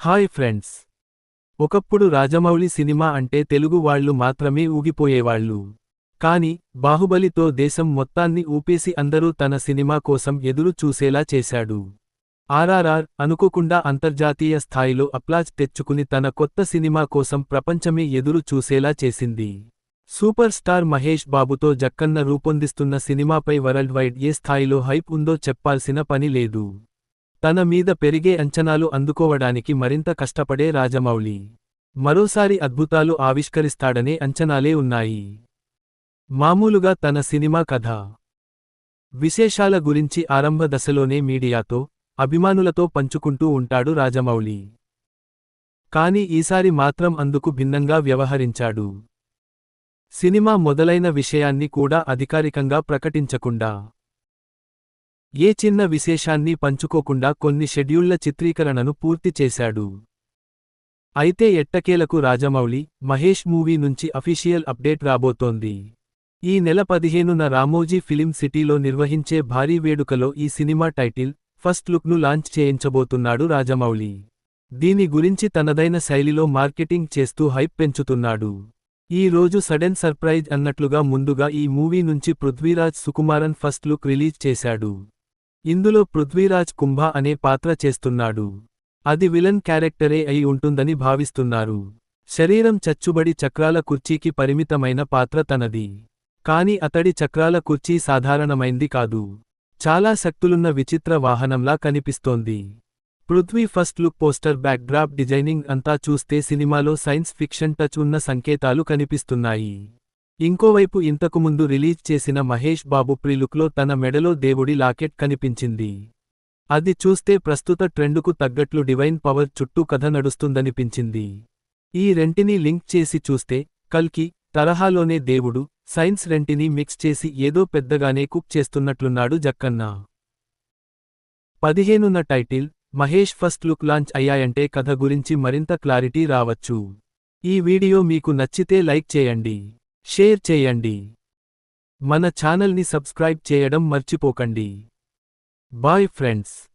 Hi friends. ఒకప్పుడు Rajamouli cinema అంటే తెలుగు వాళ్ళు మాత్రమే ఊగిపోయేవాళ్ళు. కాని బాహుబలితో దేశం మొత్తాన్ని ఊపేసి అందరూ తన సినిమా కోసం ఎదురు చూసేలా చేశాడు. ఆర్ఆర్ఆర్ అనుకోకుండా అంతర్జాతీయ స్థాయిలో అప్లాజ్ తెచ్చుకుని తన కొత్త సినిమా కోసం ప్రపంచమే ఎదురు చూసేలా చేసింది. సూపర్ స్టార్ మహేష్ బాబుతో జక్కన్న రూపొందిస్తున్న సినిమాపై వరల్డ్ వైడ్ ఏ స్థాయిలో హైప్ ఉందో చెప్పాల్సిన పని లేదు. తన మీద పెరిగే అంచనాలు అందుకోవడానికి మరింత కష్టపడే రాజమౌళి. మరోసారి అద్భుతాలు ఆవిష్కరిస్తాడనే అంచనాలే ఉన్నాయి. మామూలుగా తన సినిమా కథ. విశేషాల గురించి ఆరంభ దశలోనే మీడియాతో అభిమానులతో పంచుకుంటూ ఉంటాడు రాజమౌళి. కాని ఈసారి మాత్రం అందుకు భిన్నంగా వ్యవహరించాడు. సినిమా మొదలైన విషయాన్ని కూడా అధికారికంగా ప్రకటించకుండా ఏ చిన్న విశేషాన్ని పంచుకోకుండా కొన్ని షెడ్యూళ్ళ చిత్రీకరణను పూర్తి చేశాడు. అయితే ఎట్టకేలకు రాజమౌళి మహేష్ మూవీ నుంచి అఫీషియల్ అప్డేట్ రాబోతోంది. ఈ నెల పదిహేనున రామోజీ ఫిలిం సిటీలో నిర్వహించే భారీ వేడుకలో ఈ సినిమా టైటిల్ ఫస్ట్ లుక్ను లాంచ్ చేయించబోతున్నాడు రాజమౌళి. దీని గురించి తనదైన శైలిలో మార్కెటింగ్ చేస్తూ హైప్ పెంచుతున్నాడు. ఈ రోజు సడెన్ సర్ప్రైజ్ అన్నట్లుగా ముందుగా ఈ మూవీ నుంచి Prithviraj Sukumaran first look release చేశాడు. ఇందులో పృథ్వీరాజ్ కుంభ అనే పాత్ర చేస్తున్నాడు. అది విలన్ క్యారెక్టరే అయి ఉంటుందని భావిస్తున్నారు. శరీరం చచ్చుబడి చక్రాల కుర్చీకి పరిమితమైన పాత్ర తనది. కాని అతడి చక్రాల కుర్చీ సాధారణమైంది కాదు. చాలా శక్తులున్న విచిత్ర వాహనంలా కనిపిస్తోంది. Prithvi first look poster backdrop designing అంతా చూస్తే సినిమాలో సైన్స్ ఫిక్షన్ టచ్ ఉన్న సంకేతాలు కనిపిస్తున్నాయి. ఇంకోవైపు ఇంతకుముందు రిలీజ్ చేసిన మహేష్ బాబు ప్రిలుక్లో తన మెడలో దేవుడి లాకెట్ కనిపించింది. అది చూస్తే ప్రస్తుత ట్రెండుకు తగ్గట్లు డివైన్ పవర్ చుట్టూ కథ నడుస్తుందనిపించింది. ఈ రెంటిని లింక్ చేసి చూస్తే కల్కి తరహాలోనే దేవుడు సైన్స్ రెంటిని మిక్స్ చేసి ఏదో పెద్దగానే కుక్ చేస్తున్నట్లున్నాడు Jakkanna. పదిహేనున్న title Mahesh first look launch అయ్యాయంటే కథ గురించి మరింత క్లారిటీ రావచ్చు. ఈ వీడియో మీకు నచ్చితే లైక్ చేయండి. షేర్ చేయండి. మన ఛానల్ని సబ్స్క్రైబ్ చేయడం మర్చిపోకండి. Bye friends.